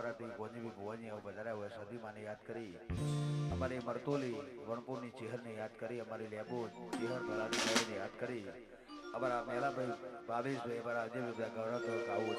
પરાતી ગોંજવી ભુવાની આવું વધારે હોય, સદીમાને યાદ કરી. અમારી મરતોલી વણપુરની ચેહરને યાદ કરી, અમારી લેબુ ચેહર ભરાની ભાઈને યાદ કરી. અમારા મેલાભાઈ ભાવેશભાઈ, અમારા અજયભાઈ ગૌરવ તો ગાવું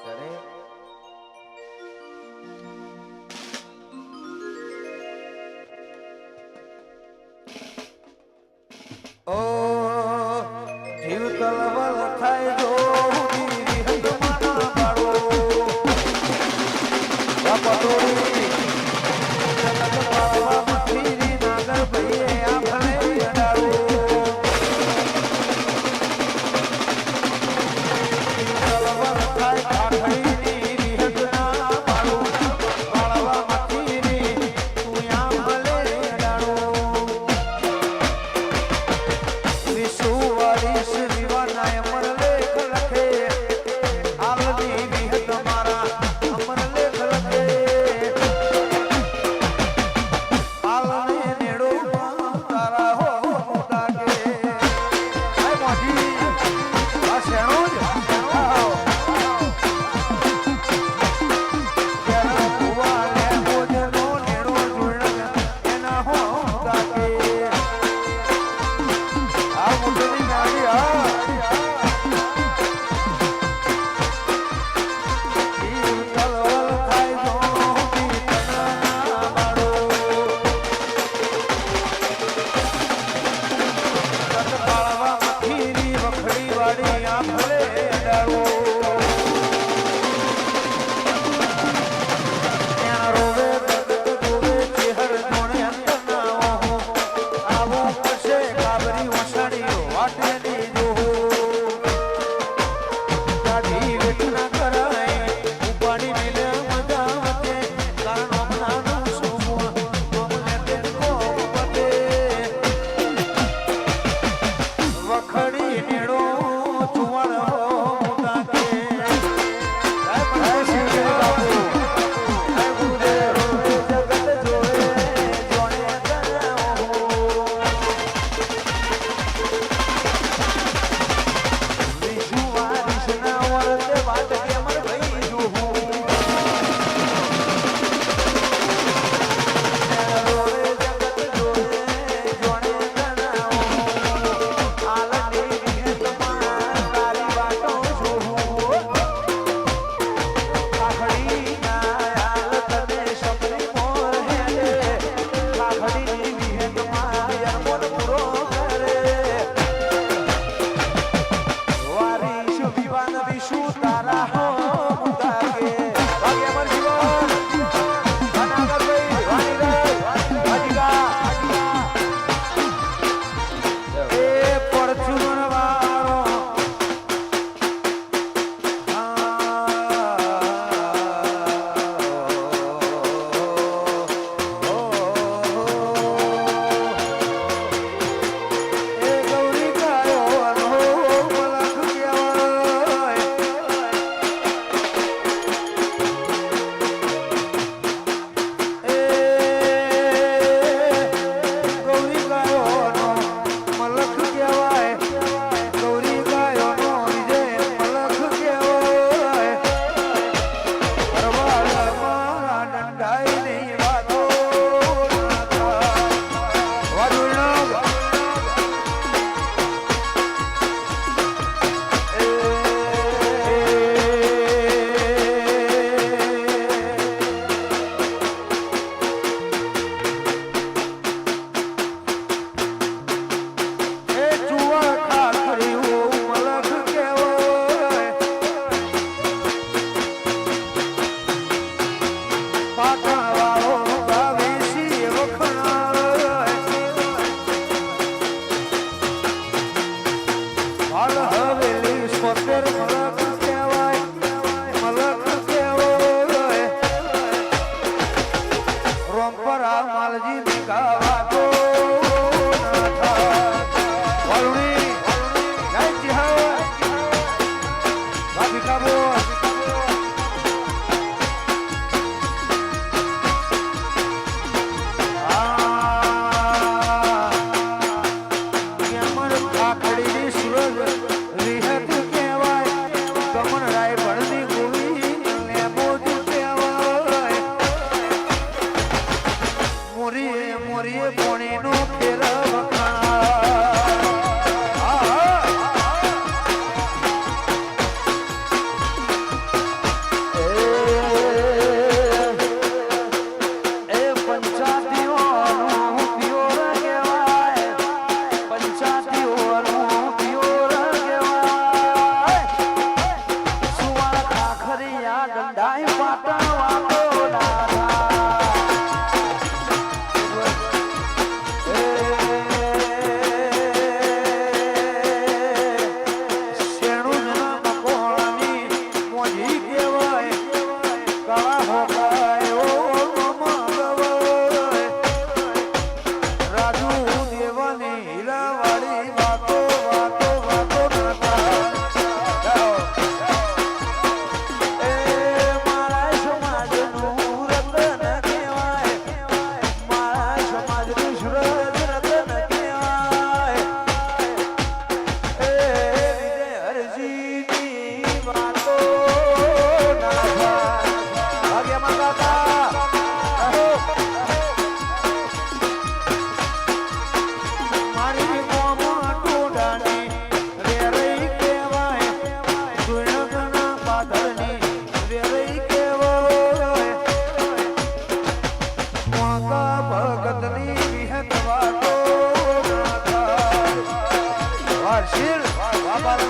પરંપરા માલજી દિખાવા.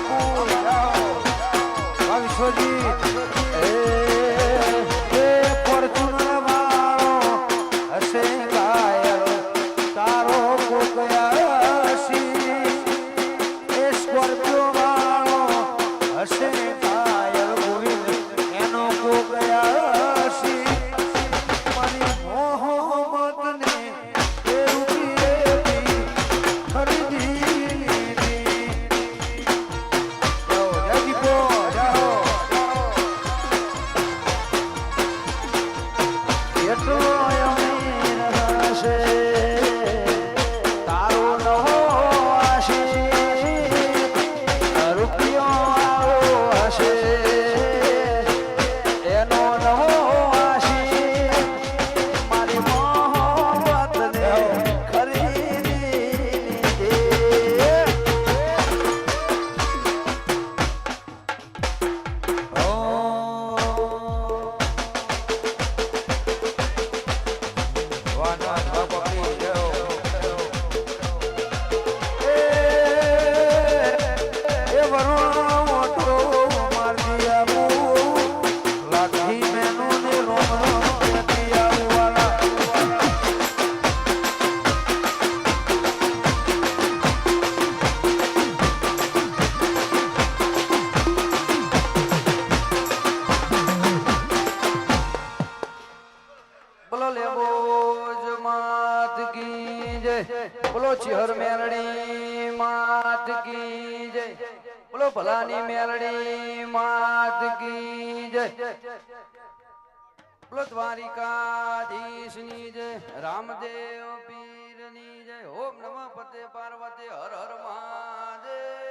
Marco. ચિહર મેલડી માત કી જય. બોલો ભલાની મેલડી માત કી જય. બોલો દ્વારિકાધીશની જય, રામદેવ પીરની જય. ઓમ નમઃ પતે પાર્વતી હર હર મહાદેવ.